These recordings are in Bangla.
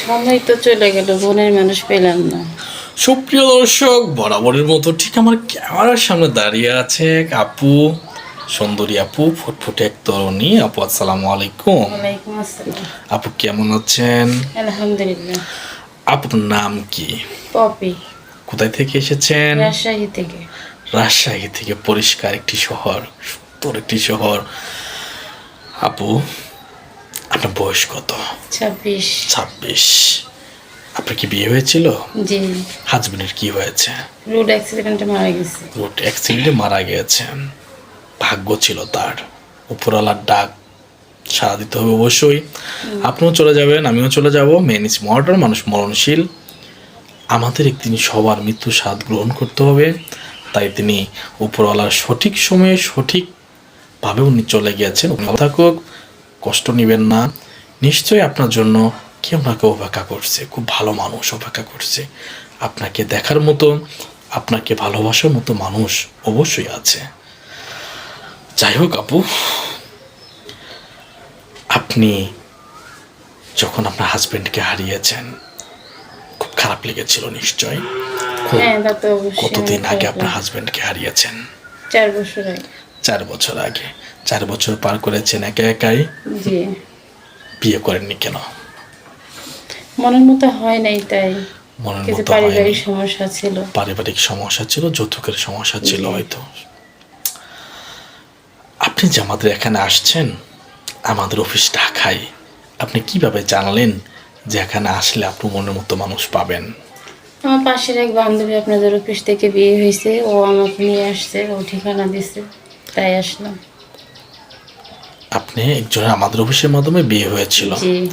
সময় তো চলে গেল বোনের মানুষ পেলাম না। সুপ্রিয় দর্শক বরাবরের মতো ঠিক আমার ক্যামেরার সামনে দাঁড়িয়ে আছে এক আপু সুন্দরী আপু ফুটফুটে এক তরুণী। আপু আসসালামু আলাইকুম। আপু কেমন আছেন? আলহামদুলিল্লাহ। আপুর নাম কি? পপি। কোথায় থেকে এসেছেন? রাজশাহী থেকে। রাজশাহী থেকে পরিষ্কার একটি শহর সুন্দর একটি শহর। আপু আপনার বয়স কত? ছাব্বিশ। ছাব্বিশ। আপনার কি বিয়ে হয়েছিল? জি। হাজবেন্ডের কি হয়েছে? রোড অ্যাক্সিডেন্টে মারা গেছে। রোড অ্যাক্সিডেন্টে মারা ভাগ্য ছিল তার। উপরওয়ালার ডাক সাড়া দিতে হবে অবশ্যই। আপনিও চলে যাবেন আমিও চলে যাব। মেন ইজ মর্ডার মানুষ মরণশীল। আমাদের একদিন সবার মৃত্যু স্বাদ গ্রহণ করতে হবে। তাই তিনি উপরওয়ালার সঠিক সময়ে সঠিকভাবে উনি চলে গিয়েছেন। থাকুক। কষ্ট নেবেন না। নিশ্চয়ই আপনার জন্য কেউ না কেউ অপেক্ষা করছে খুব ভালো মানুষ অপেক্ষা করছে। আপনাকে দেখার মতো আপনাকে ভালোবাসার মতো মানুষ অবশ্যই আছে। যাই হোক আপু আপনি যখন আপনার হাজবেন্ডকে হারিয়েছেন খুব খারাপ লেগেছিল নিশ্চয় হ্যাঁ কতদিন আগে আপনার। হাজবেন্ডকে হারিয়েছেন? চার বছর আগে। চার বছর আগে। চার বছর পার করেছেন একা একাই? জি। বিয়ে করেননি কেন? মনের মতো হয় নাই তাই। মনের মতো পারিবারিক সমস্যা ছিল। পারিবারিক সমস্যা ছিল যৌতুকের সমস্যা ছিল হয়তো। আপনি যে আমাদের এখানে আসছেন আমাদের অফিস ঢাকায় আপনি কীভাবে জানালেন যে এখানে আসলে আপনি মনের মতো মানুষ পাবেন? আমার পাশের এক বান্ধবী আপনাদের অফিস থেকে বিয়ে হয়েছে ও আমাকে নিয়ে আসছে ও ঠিকানা দিছে তাই আসলাম। আপনি একজনের আমাদের অফিসের মাধ্যমে বিয়ে হয়েছিল। জি।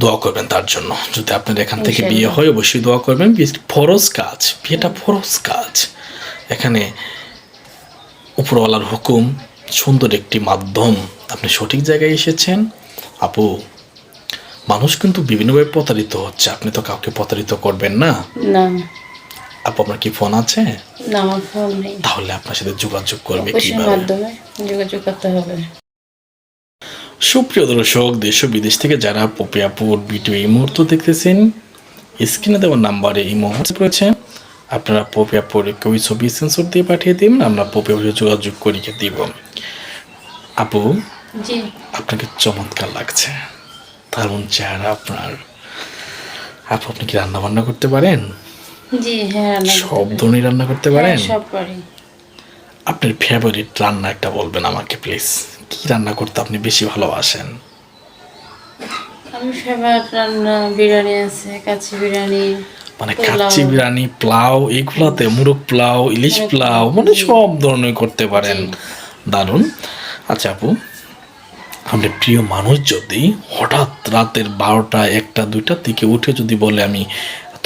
দোয়া করবেন তার জন্য। যদি আপনার এখান থেকে বিয়ে হয় অবশ্যই দোয়া করবেন। ফরজ কাজ বিয়েটা ফরজ কাজ। এখানে উপরওয়ালার হুকুম সুন্দর একটি মাধ্যম। আপনি সঠিক জায়গায় এসেছেন। আপু মানুষ কিন্তু বিভিন্নভাবে প্রতারিত হচ্ছে। আপনি তো কাউকে প্রতারিত করবেন না। না। আপু আপনার কি ফোন আছে? না আমার ফোন নেই। তাহলে আপনার সাথে যোগাযোগ করবে কীভাবে? মাধ্যমে যোগাযোগ করতে হবে। সুপ্রিয় দর্শক দেশ ও বিদেশ থেকে যারা পপিয়াপুর ভিডিও এই মুহূর্তে দেখতেছেন স্ক্রিনে দেওয়ার নাম্বারে এই মুহূর্তে রয়েছে। আপনারা পপিয়াপুরে কবি ছবি সেন্সর দিয়ে পাঠিয়ে দিন আমরা পপিয়াপুরে যোগাযোগ করিয়ে দিব। আপু জি। আপনাকে চমৎকার লাগছে। দারুণ চেহারা আপনার। আপু আপনি কি রান্না বান্না করতে পারেন? জি হ্যাঁ সব। ধরনের রান্না করতে হ্যাঁ, পারেন সব পারি। আপনার ফেভারিট রান্না একটা বলবেন আমাকে প্লিজ কি রান্না করতে আপনি বেশি ভালোবাসেন? আমি ফেভারিট রান্না বিরিয়ানি আছে কাচ্চি বিরিয়ানি মানে। কাচ্চি বিরিয়ানি পোলাও এগুলাতে মুরগ পোলাও ইলিশ পোলাও মানে সব ধরনের করতে পারেন। জি। দারুণ। আচ্ছা আপু আপনার প্রিয় মানুষ যদি হঠাৎ রাতের বারোটা একটা দুইটার দিকে উঠে যদি বলে আমি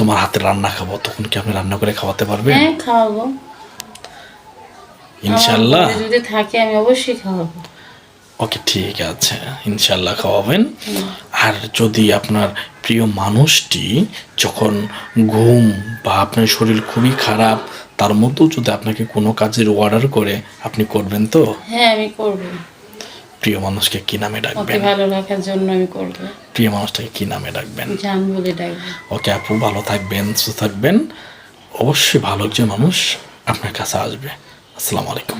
তোমার হাতে রান্না খাব তখন কি আপনি রান্না করে খাওয়াতে পারবেন হ্যাঁ খাওয়াবো। ইনশাল্লাহ যদি থাকে আমি অবশ্যই খাওয়াবো। ওকে ঠিক আছে। ইনশাল্লাহ খাওয়াবেন। আর যদি আপনার প্রিয় মানুষটি যখন ঘুম বা আপনার শরীর খুবই খারাপ তার মধ্যেও যদি আপনাকে কোনো কাজের অর্ডার করে আপনি করবেন তো? হ্যাঁ আমি করব। প্রিয় মানুষকে কি নামে ওকে ডাকবেন ভালো রাখার জন্য আমি করব। প্রিয় মানুষটাকে কি নামে ডাকবেন? জান বলে ডাকবেন ওকে আপু ভালো থাকবেন সুস্থ থাকবেন। অবশ্যই ভালো একজন মানুষ আপনার কাছে আসবে। আসসালামু আলাইকুম।